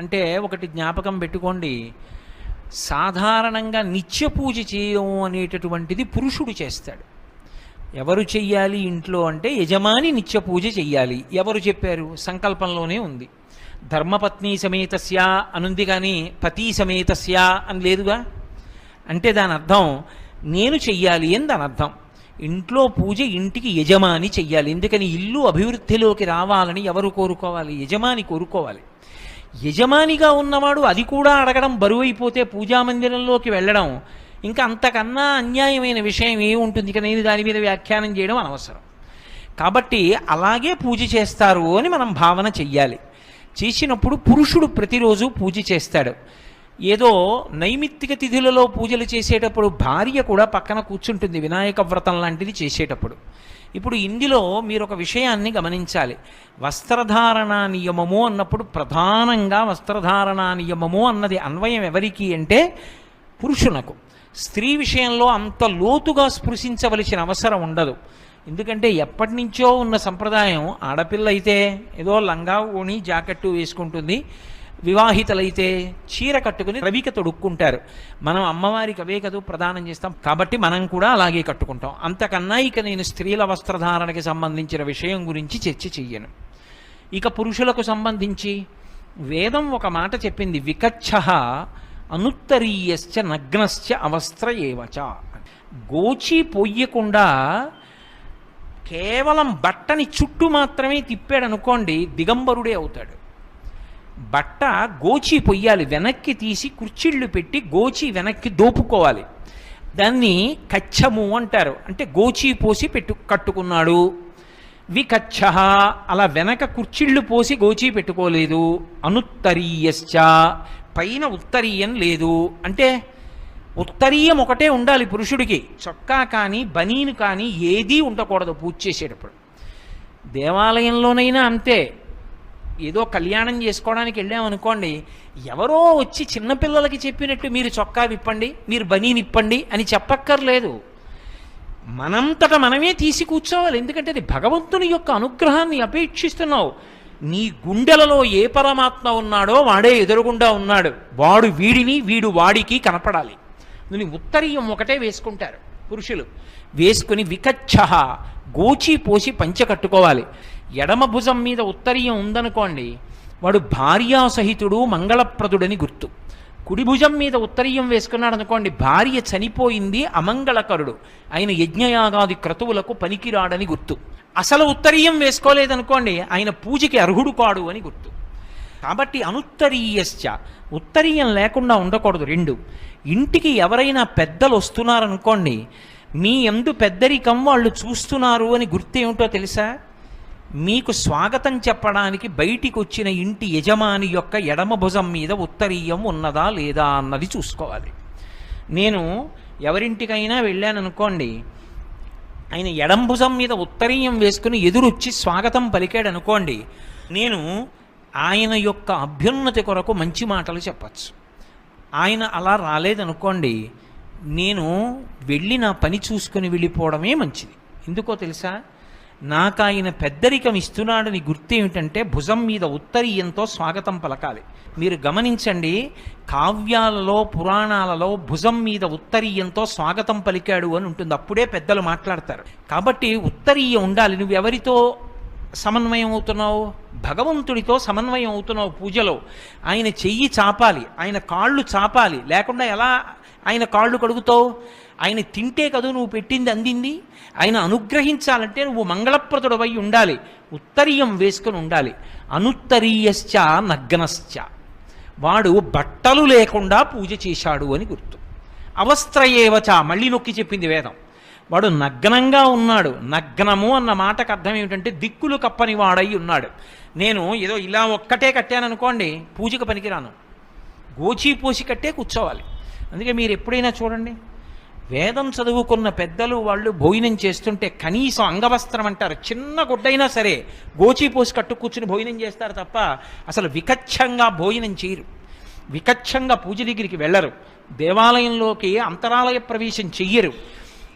అంటే ఒకటి జ్ఞాపకం పెట్టుకోండి. సాధారణంగా నిత్య పూజ చేయడం అనేటటువంటిది పురుషుడు చేస్తాడు. ఎవరు చెయ్యాలి ఇంట్లో అంటే యజమాని నిత్య పూజ చెయ్యాలి. ఎవరు చెప్పారు? సంకల్పంలోనే ఉంది. ధర్మపత్ని సమేతస్య అనుంది కానీ పతి సమేతస్య అని లేదుగా? అంటే దాని అర్థం నేను చెయ్యాలి అని దాని అర్థం. ఇంట్లో పూజ ఇంటికి యజమాని చెయ్యాలి. ఎందుకని ఇల్లు అభివృద్ధిలోకి రావాలని ఎవరు కోరుకోవాలి? యజమాని కోరుకోవాలి. యజమానిగా ఉన్నవాడు అది కూడా అడగడం బరువైపోతే పూజా మందిరంలోకి వెళ్ళడం. ఇంకా అంతకన్నా అన్యాయమైన విషయం ఏముంటుంది ఇక నేను దాని మీద వ్యాఖ్యానం చేయడం అనవసరం. కాబట్టి అలాగే పూజ చేస్తారు అని మనం భావన చెయ్యాలి. చేసినప్పుడు పురుషుడు ప్రతిరోజు పూజ చేస్తాడు. ఏదో నైమిత్తిక తిథులలో పూజలు చేసేటప్పుడు భార్య కూడా పక్కన కూర్చుంటుంది వినాయక వ్రతం లాంటిది చేసేటప్పుడు. ఇప్పుడు ఇందులో మీరు ఒక విషయాన్ని గమనించాలి. వస్త్రధారణ నియమము అన్నప్పుడు ప్రధానంగా వస్త్రధారణ నియమము అన్నది అన్వయం ఎవరికి అంటే పురుషునకు. స్త్రీ విషయంలో అంత లోతుగా స్పృశించవలసిన అవసరం ఉండదు. ఎందుకంటే ఎప్పటి నుంచో ఉన్న సంప్రదాయం ఆడపిల్ల అయితే ఏదో లంగా ఓణి జాకెట్టు వేసుకుంటుంది. వివాహితలైతే చీర కట్టుకుని రవిక తొడుక్కుంటారు. మనం అమ్మవారికి అవే కదూ ప్రదానం చేస్తాం. కాబట్టి మనం కూడా అలాగే కట్టుకుంటాం. అంతకన్నా ఇక నేను స్త్రీల వస్త్రధారణకి సంబంధించిన విషయం గురించి చర్చ చెయ్యను. ఇక పురుషులకు సంబంధించి వేదం ఒక మాట చెప్పింది. వికచ్చ అనుత్తరీయశ్చ నగ్నశ్చ అవస్త్ర ఏవచ. గోచి పొయ్యకుండా కేవలం బట్టని చుట్టూ మాత్రమే తిప్పాడు అనుకోండి దిగంబరుడే అవుతాడు. బట్ట గోచి పొయ్యాలి. వెనక్కి తీసి కుర్చీళ్ళు పెట్టి గోచి వెనక్కి దోపుకోవాలి. దాన్ని కచ్చము అంటారు. అంటే గోచి పోసి పెట్టు కట్టుకున్నాడు. వికచ్చ. అలా వెనక కుర్చీళ్ళు పోసి గోచి పెట్టుకోలేదు. అనుత్తరీయశ్చ. పైన ఉత్తరీయం లేదు. అంటే ఉత్తరీయం ఒకటే ఉండాలి పురుషుడికి. చొక్కా కానీ బనీను కానీ ఏదీ ఉండకూడదు పూజ చేసేటప్పుడు. దేవాలయంలోనైనా అంతే. ఏదో కళ్యాణం చేసుకోవడానికి వెళ్ళామనుకోండి ఎవరో వచ్చి చిన్నపిల్లలకి చెప్పినట్టు మీరు చొక్కా విప్పండి మీరు బనీని ఇప్పండి అని చెప్పక్కర్లేదు. మనంతట మనమే తీసి కూర్చోవాలి ఎందుకంటే అది భగవంతుని యొక్క అనుగ్రహాన్ని అపేక్షిస్తున్నావు. నీ గుండెలలో ఏ పరమాత్మ ఉన్నాడో వాడే ఎదురుగుండా ఉన్నాడు. వాడు వీడిని వీడు వాడికి కనపడాలి. దీని ఉత్తరీయం ఒకటే వేసుకుంటారు పురుషులు. వేసుకుని వికచ్చ గోచి పోసి పంచె కట్టుకోవాలి. ఎడమ భుజం మీద ఉత్తరీయం ఉందనుకోండి వాడు భార్యాసహితుడు మంగళప్రదుడని గుర్తు. కుడి భుజం మీద ఉత్తరీయం వేసుకున్నాడు అనుకోండి భార్య చనిపోయింది అమంగళకరుడు. ఆయన యజ్ఞయాగాది క్రతువులకు పనికిరాడని గుర్తు. అసలు ఉత్తరీయం వేసుకోలేదనుకోండి ఆయన పూజకి అర్హుడు కాడు అని గుర్తు. కాబట్టి అనుత్తరీయశ్చ ఉత్తరీయం లేకుండా ఉండకూడదు రెండు. ఇంటికి ఎవరైనా పెద్దలు వస్తున్నారనుకోండి మీ ఎందు పెద్దరికం వాళ్ళు చూస్తున్నారు అని గుర్తేమిటో తెలుసా? మీకు స్వాగతం చెప్పడానికి బయటికి వచ్చిన ఇంటి యజమాని యొక్క ఎడమ భుజం మీద ఉత్తరీయం ఉన్నదా లేదా అన్నది చూసుకోవాలి. నేను ఎవరింటికైనా వెళ్ళాననుకోండి ఆయన ఎడం భుజం మీద ఉత్తరీయం వేసుకుని ఎదురొచ్చి స్వాగతం పలికాడు అనుకోండి నేను ఆయన యొక్క అభ్యున్నతి కొరకు మంచి మాటలు చెప్పచ్చు. ఆయన అలా రాలేదనుకోండి నేను వెళ్ళి నా పని చూసుకుని వెళ్ళిపోవడమే మంచిది. ఎందుకో తెలుసా? నాకు ఆయన పెద్దరికం ఇస్తున్నాడని గుర్తు ఏమిటంటే భుజం మీద ఉత్తరీయంతో స్వాగతం పలకాలి. మీరు గమనించండి కావ్యాలలో పురాణాలలో భుజం మీద ఉత్తరీయంతో స్వాగతం పలికాడు అని ఉంటుంది. అప్పుడే పెద్దలు మాట్లాడతారు. కాబట్టి ఉత్తరీయం ఉండాలి. నువ్వు ఎవరితో సమన్వయం అవుతున్నావు? భగవంతుడితో సమన్వయం అవుతున్నావు పూజలో. ఆయన చెయ్యి చాపాలి. ఆయన కాళ్ళు చాపాలి. లేకుండా ఎలా ఆయన కాళ్ళు కడుగుతావు? ఆయన తింటే కదూ నువ్వు పెట్టింది అందింది? ఆయన అనుగ్రహించాలంటే నువ్వు మంగళప్రదుడవై ఉండాలి. ఉత్తరీయం వేసుకొని ఉండాలి. అనుత్తరీయశ్చ నగ్నశ్చ. వాడు బట్టలు లేకుండా పూజ చేశాడు అని గుర్తు. అవస్త్రయేవచ మళ్ళీ నొక్కి చెప్పింది వేదం. వాడు నగ్నంగా ఉన్నాడు. నగ్నము అన్న మాటకు అర్థం ఏమిటంటే దిక్కులు కప్పని వాడై ఉన్నాడు. నేను ఏదో ఇలా ఒక్కటే కట్టాననుకోండి పూజకు పనికిరాను. గోచి పోసి కట్టే కూర్చోవాలి. అందుకే మీరు ఎప్పుడైనా చూడండి వేదం చదువుకున్న పెద్దలు వాళ్ళు భోజనం చేస్తుంటే కనీసం అంగవస్త్రం అంటారు. చిన్న గుడ్డైనా సరే గోచిపోసి కట్టు కూర్చుని భోజనం చేస్తారు తప్ప అసలు వికచ్చంగా భోజనం చేయరు. వికచ్చంగా పూజ దగ్గరికి వెళ్ళరు. దేవాలయంలోకి అంతరాలయ ప్రవేశం చెయ్యరు.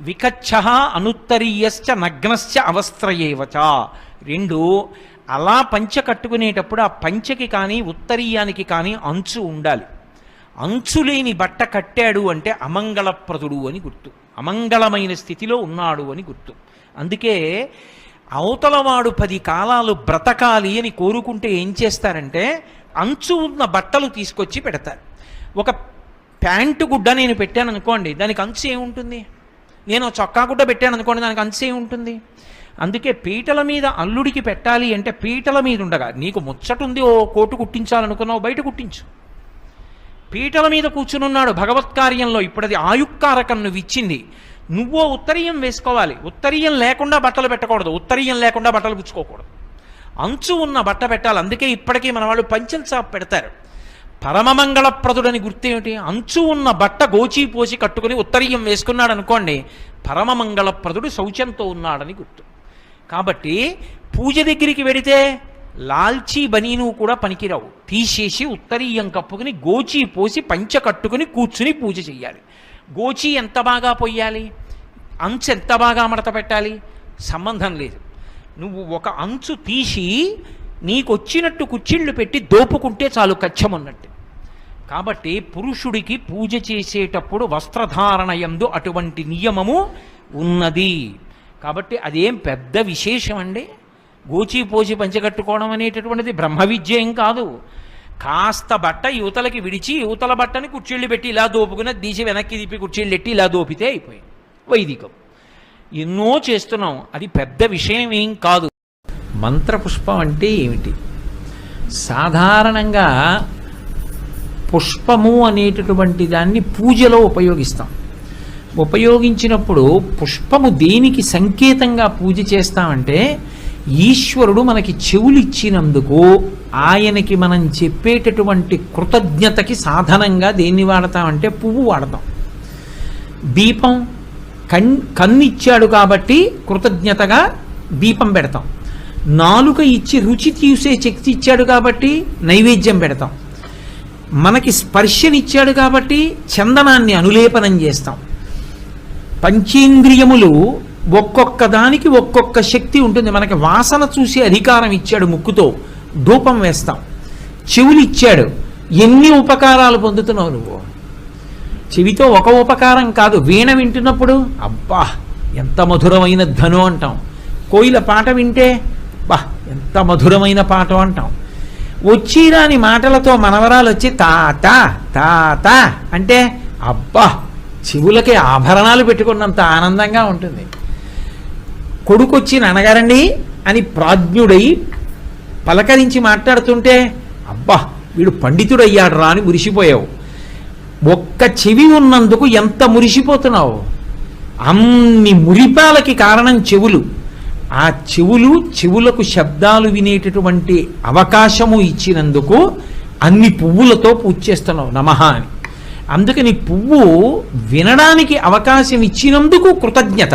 వికచ్చ అనుత్తరీయశ్చ నగ్నశ్చ అవస్త్రయేవచ. రెండు అలా పంచ కట్టుకునేటప్పుడు ఆ పంచకి కానీ ఉత్తరీయానికి కానీ అంచు ఉండాలి. అంచు లేని బట్ట కట్టాడు అంటే అమంగళప్రదుడు అని గుర్తు. అమంగళమైన స్థితిలో ఉన్నాడు అని గుర్తు. అందుకే అవతలవాడు పది కాలాలు బ్రతకాలి అని కోరుకుంటే ఏం చేస్తారంటే అంచు ఉన్న బట్టలు తీసుకొచ్చి పెడతారు. ఒక ప్యాంటు గుడ్డ నేను పెట్టాను అనుకోండి దానికి అంచు ఏముంటుంది? నేను చొక్కా గుడ్డ పెట్టాను అనుకోండి దానికి అంచు ఏముంటుంది? అందుకే పీటల మీద అల్లుడికి పెట్టాలి అంటే పీటల మీద ఉండగా నీకు ముచ్చటుంది ఓ కోటు కుట్టించాలనుకున్నావు బయట కుట్టించు. పీటల మీద కూర్చునున్నాడు భగవత్ కార్యంలో. ఇప్పుడు అది ఆయుక్కారకం నువ్వు ఇచ్చింది నువ్వో ఉత్తరీయం వేసుకోవాలి. ఉత్తరీయం లేకుండా బట్టలు పెట్టకూడదు. ఉత్తరీయం లేకుండా బట్టలు పుచ్చుకోకూడదు అంచు ఉన్న బట్ట పెట్టాలి. అందుకే ఇప్పటికీ మన వాళ్ళు పంచల్ చాప్ పెడతారు. పరమమంగళప్రదుడని గుర్తేమిటి? అంచు ఉన్న బట్ట గోచి పోసి కట్టుకుని ఉత్తరీయం వేసుకున్నాడు అనుకోండి పరమమంగళప్రదుడు శౌచంతో ఉన్నాడని గుర్తు. కాబట్టి పూజ దగ్గరికి వెడితే లాల్చీ బనీను కూడా పనికిరావు. తీసేసి ఉత్తరీయం కప్పుకుని గోచి పోసి పంచ కట్టుకుని కూర్చుని పూజ చేయాలి గోచి ఎంత బాగా పొయ్యాలి? అంచు ఎంత బాగా మడత పెట్టాలి? సంబంధం లేదు. నువ్వు ఒక అంచు తీసి నీకు వచ్చినట్టు కుచ్చిళ్ళు పెట్టి దోపుకుంటే చాలు కచ్చమన్నట్టు కాబట్టి పురుషుడికి పూజ చేసేటప్పుడు వస్త్రధారణ యందు అటువంటి నియమము ఉన్నది. కాబట్టి అదేం పెద్ద విశేషం అండి గోచి పోచి పంచగట్టుకోవడం అనేటటువంటిది బ్రహ్మ విద్య ఏం కాదు. కాస్త బట్ట యువతలకి విడిచి యువతల బట్టని కుర్చీళ్ళు పెట్టి ఇలా దోపుకుని తీసి వెనక్కి తిప్పి కుర్చీళ్ళు పెట్టి ఇలా దోపితే అయిపోయింది. వైదికం. ఎన్నో చేస్తున్నాం. అది పెద్ద విషయం ఏం కాదు. మంత్రపుష్పం అంటే ఏమిటి? సాధారణంగా పుష్పము అనేటటువంటి దాన్ని పూజలో ఉపయోగిస్తాం. ఉపయోగించినప్పుడు పుష్పము దేనికి సంకేతంగా పూజ చేస్తామంటే ఈశ్వరుడు మనకి చెవులిచ్చినందుకు ఆయనకి మనం చెప్పేటటువంటి కృతజ్ఞతకి సాధనంగా దేన్ని వాడతామంటే పువ్వు వాడతాం. దీపం కన్ కన్నిచ్చాడు కాబట్టి కృతజ్ఞతగా దీపం పెడతాం. నాలుక ఇచ్చి రుచి తీసే శక్తి ఇచ్చాడు కాబట్టి నైవేద్యం పెడతాం. మనకి స్పర్శనిచ్చాడు కాబట్టి చందనాన్ని అనులేపనం చేస్తాం. పంచేంద్రియములు ఒక్కొక్క దానికి ఒక్కొక్క శక్తి ఉంటుంది. మనకి వాసన చూసి అధికారం ఇచ్చాడు ముక్కుతో. ధూపం వేస్తాం. చెవులు ఇచ్చాడు. ఎన్ని ఉపకారాలు పొందుతున్నావు నువ్వు? చెవితో ఒక ఉపకారం కాదు. వీణ వింటున్నప్పుడు అబ్బా ఎంత మధురమైన ధను అంటాం. కోయిల పాట వింటే బా ఎంత మధురమైన పాట అంటాం. వచ్చిరాని మాటలతో మనవరాలు వచ్చి తాత తాత అంటే అబ్బా చెవులకి ఆభరణాలు పెట్టుకున్నంత ఆనందంగా ఉంటుంది. కొడుకొచ్చి నాన్నగారండి అని ప్రాజ్ఞుడై పలకరించి మాట్లాడుతుంటే అబ్బా వీడు పండితుడయ్యాడు రా అని మురిసిపోయావు. ఒక్క చెవి ఉన్నందుకు ఎంత మురిసిపోతున్నావు? అన్ని మురిపాలకి కారణం చెవులు. ఆ చెవులు చెవులకు శబ్దాలు వినేటటువంటి అవకాశము ఇచ్చినందుకు అన్ని పువ్వులతో పూజ చేస్తున్నావు నమః అని. అందుకని పువ్వు వినడానికి అవకాశం ఇచ్చినందుకు కృతజ్ఞత.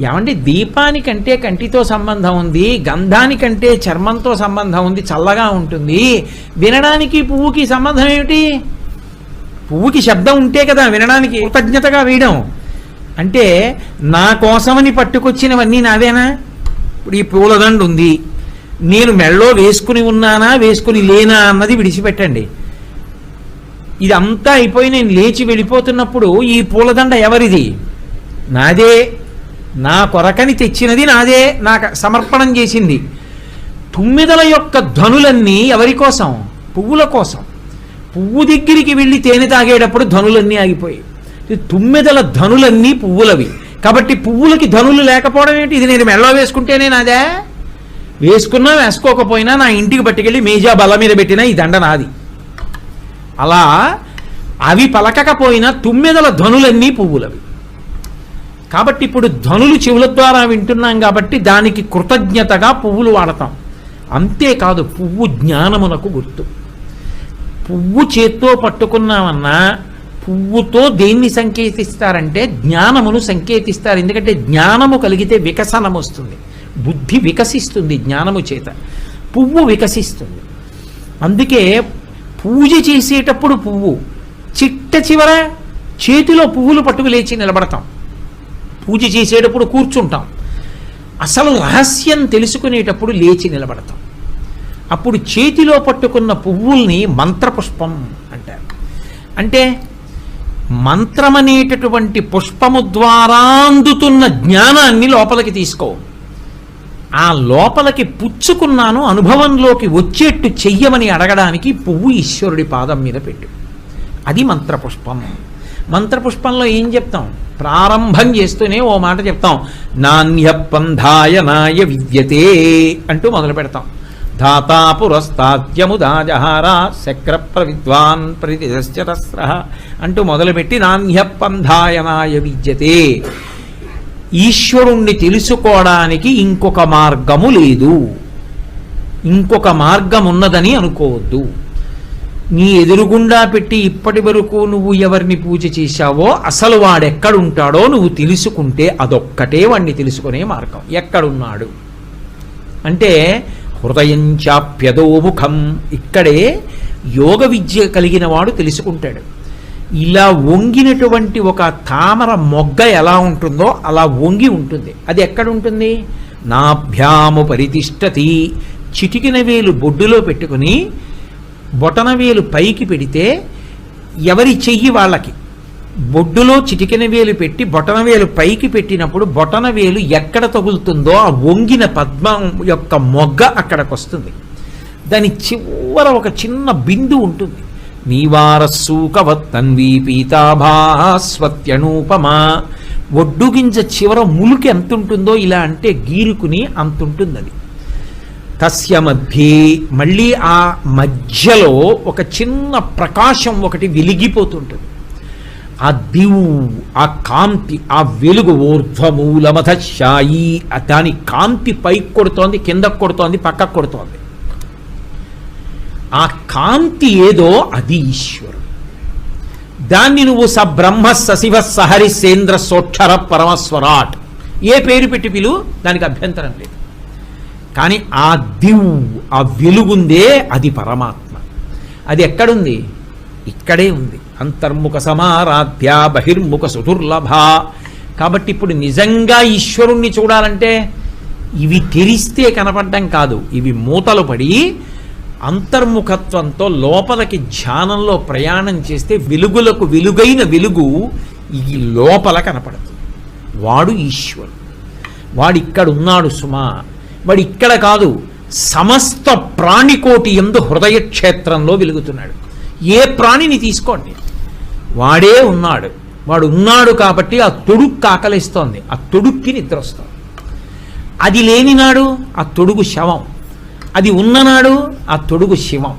ఏమండి దీపానికంటే కంటితో సంబంధం ఉంది గంధానికంటే చర్మంతో సంబంధం ఉంది చల్లగా ఉంటుంది. వినడానికి పువ్వుకి సంబంధం ఏమిటి? పువ్వుకి శబ్దం ఉంటే కదా వినడానికి కృతజ్ఞతగా వేయడం. అంటే నా కోసమని పట్టుకొచ్చినవన్నీ నావేనా? ఇప్పుడు ఈ పూలదండ ఉంది. నేను మెళ్ళో వేసుకుని ఉన్నానా వేసుకుని లేనా అన్నది విడిచిపెట్టండి. ఇదంతా అయిపోయి నేను లేచి వెళ్ళిపోతున్నప్పుడు ఈ పూలదండ ఎవరిది? నాదే. నా కొరకని తెచ్చినది నాదే. నాకు సమర్పణం చేసింది. తుమ్మిదల యొక్క ధనులన్నీ ఎవరి కోసం? పువ్వుల కోసం. పువ్వు దగ్గరికి వెళ్ళి తేనె తాగేటప్పుడు ధనులన్నీ ఆగిపోయాయి. తుమ్మిదల తుమ్మెదల ధనులన్నీ పువ్వులవి. కాబట్టి పువ్వులకి ధనులు లేకపోవడం ఏంటి? ఇది నేను మెడలో వేసుకుంటేనే నాదే. వేసుకున్నా వేసుకోకపోయినా నా ఇంటికి పట్టుకెళ్ళి మేజా బల మీద పెట్టినా ఈ దండ నాది. అలా అవి పలకకపోయినా తుమ్మెదల ధనులన్నీ పువ్వులవి. కాబట్టి ఇప్పుడు ధనులు చెవుల ద్వారా వింటున్నాం కాబట్టి దానికి కృతజ్ఞతగా పువ్వులు వాడతాం. అంతేకాదు పువ్వు జ్ఞానమునకు గుర్తు. పువ్వు చేత్తో పట్టుకున్నామన్నా పువ్వుతో దేన్ని సంకేతిస్తారంటే జ్ఞానమును సంకేతిస్తారు. ఎందుకంటే జ్ఞానము కలిగితే వికసనం వస్తుంది. బుద్ధి వికసిస్తుంది జ్ఞానము చేత. పువ్వు వికసిస్తుంది. అందుకే పూజ చేసేటప్పుడు పువ్వు. చిట్ట చివర చేతిలో పువ్వులు పట్టుకు లేచి నిలబడతాం. పూజ చేసేటప్పుడు కూర్చుంటాం. అసలు రహస్యం తెలుసుకునేటప్పుడు లేచి నిలబడతాం. అప్పుడు చేతిలో పట్టుకున్న పువ్వుల్ని మంత్రపుష్పం అంటారు. అంటే మంత్రమనేటటువంటి పుష్పము ద్వారా అందుతున్న జ్ఞానాన్ని లోపలికి తీసుకో. ఆ లోపలికి పుచ్చుకున్నాను అనుభవంలోకి వచ్చేట్టు చెయ్యమని అడగడానికి పువ్వు ఈశ్వరుడి పాదం మీద పెట్టు. అది మంత్రపుష్పం. మంత్రపుష్పంలో ఏం చెప్తాం? ప్రారంభం చేస్తూనే ఓ మాట చెప్తాం. నాణ్య పంధాయ నాయ విద్యతే అంటూ మొదలు పెడతాం. ధాతా పురస్తాద్యముదాజహార శక్ర ప్రవిద్వాన్ ప్రతిశ్చరస్ర అంటూ మొదలుపెట్టి నాణ్య పంధాయ నాయ విద్యతే. ఈశ్వరుణ్ణి తెలుసుకోవడానికి ఇంకొక మార్గము లేదు. ఇంకొక మార్గం ఉన్నదని అనుకోవద్దు. నీ ఎదురుగుండా పెట్టి ఇప్పటి వరకు నువ్వు ఎవరిని పూజ చేశావో అసలు వాడెక్కడుంటాడో నువ్వు తెలుసుకుంటే అదొక్కటే వాడిని తెలుసుకునే మార్గం. ఎక్కడున్నాడు? అంటే హృదయం చాప్యదోముఖం ఇక్కడే యోగ విద్య కలిగిన వాడు తెలుసుకుంటాడు. ఇలా వంగినటువంటి ఒక తామర మొగ్గ ఎలా ఉంటుందో అలా వంగి ఉంటుంది. అది ఎక్కడ ఉంటుంది నాభ్యాము పరితిష్టతి. చిటికిన వేలు బొడ్డులో పెట్టుకుని బొటనవేలు పైకి పెడితే ఎవరి చెయ్యి వాళ్ళకి? బొడ్డులో చిటికెన వేలు పెట్టి బొటనవేలు పైకి పెట్టినప్పుడు బొటనవేలు ఎక్కడ తగులుతుందో ఆ వంగిన పద్మం యొక్క మొగ్గ అక్కడికి వస్తుంది దాని చివర ఒక చిన్న బిందు ఉంటుంది. నీవారస్సూకవత్తన్వీ పీతాభాస్వత్యనూపమా. ఒడ్డు గింజ చివర ములుకి ఎంత ఉంటుందో ఇలా అంటే గీరుకుని అంతుంటుంది అది తస్య మధ్యే మళ్ళీ ఆ మధ్యలో ఒక చిన్న ప్రకాశం ఒకటి వెలిగిపోతుంటుంది. ఆ దివు ఆ కాంతి ఆ వెలుగు ఊర్ధ్వమూలమథశాయి శాయి దాని కాంతి పైకి కొడుతోంది కిందకు కొడుతోంది పక్కకు కొడుతోంది. ఆ కాంతి ఏదో అది ఈశ్వరుడు. దాన్ని నువ్వు స బ్రహ్మ సశివ సహరి సేంద్ర సోక్షర పరమస్వరాట్. ఏ పేరు పెట్టి పిలువు దానికి అభ్యంతరం లేదు. కానీ ఆ దివ్ ఆ వెలుగుందే అది పరమాత్మ. అది ఎక్కడుంది? ఇక్కడే ఉంది. అంతర్ముఖ సమారాధ్య బహిర్ముఖ సుదుర్లభ. కాబట్టి ఇప్పుడు నిజంగా ఈశ్వరుణ్ణి చూడాలంటే ఇవి తెరిస్తే కనపడడం కాదు. ఇవి మూతలు పడి అంతర్ముఖత్వంతో లోపలికి ధ్యానంలో ప్రయాణం చేస్తే వెలుగులకు వెలుగైన వెలుగు ఈ లోపల కనపడుతుంది వాడు ఈశ్వరుడు. వాడు ఇక్కడ ఉన్నాడు సుమా. వాడు ఇక్కడ కాదు సమస్త ప్రాణికోటి ఎందు హృదయ క్షేత్రంలో వెలుగుతున్నాడు. ఏ ప్రాణిని తీసుకోండి. వాడే ఉన్నాడు. వాడు ఉన్నాడు కాబట్టి ఆ తొడుక్కు ఆకలిస్తోంది. ఆ తొడుక్కి నిద్ర వస్తుంది. అది లేనినాడు ఆ తొడుగు శవం. అది ఉన్ననాడు ఆ తొడుగు శివం.